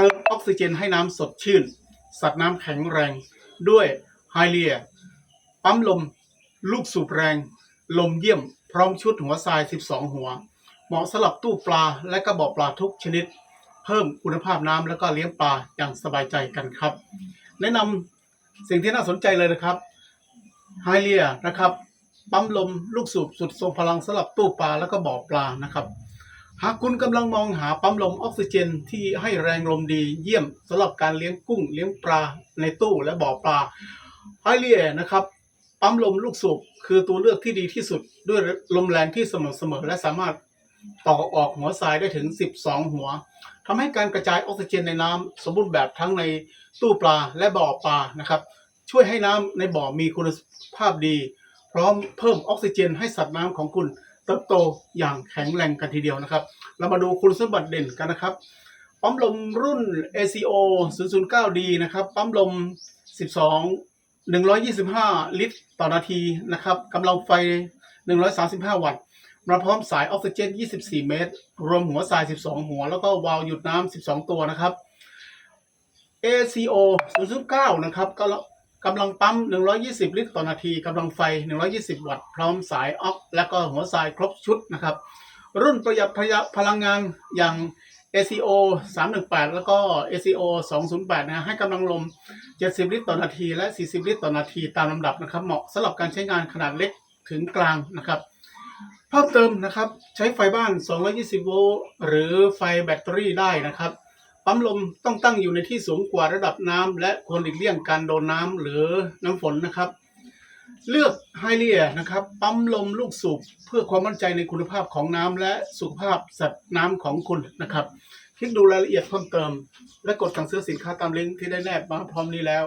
เติมออกซิเจนให้น้ำสดชื่น สัตว์น้ำแข็งแรง ด้วยไฮเลียปั๊มลม ลูกสูบแรง ลมเยี่ยม พร้อมชุดหัวทราย 12 หัว เหมาะสำหรับตู้ปลาและกระบอกปลาทุกชนิด เพิ่มคุณภาพน้ำแล้วก็เลี้ยงปลาอย่างสบายใจกันครับ แนะนำสิ่งที่น่าสนใจเลยนะครับไฮเลียนะครับปั๊มลมลูกสูบสุดทรงพลังสำหรับตู้ปลาแล้วก็บ่อปลานะครับ หากคุณกำลังมองหาปั๊มลมออกซิเจนที่ให้แรงลมดีเยี่ยมสำหรับการเลี้ยงกุ้งเลี้ยงปลาในตู้และบ่อปลาไฮเลียนะครับ ปั๊มลมลูกสูบคือตัวเลือกที่ดีที่สุดด้วยลมแรงที่เสมอเสมอและสามารถต่อออกหัวทรายได้ถึง 12 หัวทำให้การกระจายออกซิเจนในน้ำสมบูรณ์แบบทั้งในตู้ปลาและบ่อปลานะครับ ช่วยให้น้ำในบ่อมีคุณภาพดี พร้อมเพิ่มออกซิเจนให้สัตว์น้ำของคุณ เติบโตอย่างแข็งแรงกันทีเดียวนะครับ เรามาดูคุณสมบัติเด่นกันนะครับ ปั๊มลมรุ่น ACO 009D นะครับ ปั๊มลม 12 125 ลิตรต่อนาทีนะครับกำลังไฟ 135 วัตต์มาพร้อมสายออกซิเจน 24 เมตร รวมหัวสาย 12 หัว แล้วก็วาล์วหยุดน้ำ 12 ตัวนะครับ ACO 009 นะครับก็ กำลังปั๊ม 120 ลิตรต่อนาทีกำลังไฟ 120 วัตต์ พร้อมสายออก และก็หัวสายครบชุดนะครับ รุ่นประหยัดพพลังงานอย่าง ACO 318 แล้วก็ ACO 208 นะฮะให้กำลังลม 70 ลิตรต่อนาที และ 40 ลิตรต่อนาทีตามลำดับนะครับ เหมาะสำหรับการใช้งานขนาดเล็กถึงกลางนะครับเพิ่มเติมนะครับ ใช้ไฟบ้าน 220 โวลต์หรือไฟแบตเตอรี่ได้นะครับ ปั๊มลมต้องตั้งอยู่ในที่สูงกว่าระดับน้ำและควรหลีกเลี่ยงการโดนน้ำหรือน้ำฝนนะครับ เลือกไฮเลียนะครับ ปั๊มลมลูกสูบเพื่อความมั่นใจในคุณภาพของน้ำและสุขภาพสัตว์น้ำของคุณนะครับ คลิกดูรายละเอียดเพิ่มเติม และกดสั่งซื้อสินค้าตามลิงก์ที่ได้แนบมาพร้อมนี้แล้ว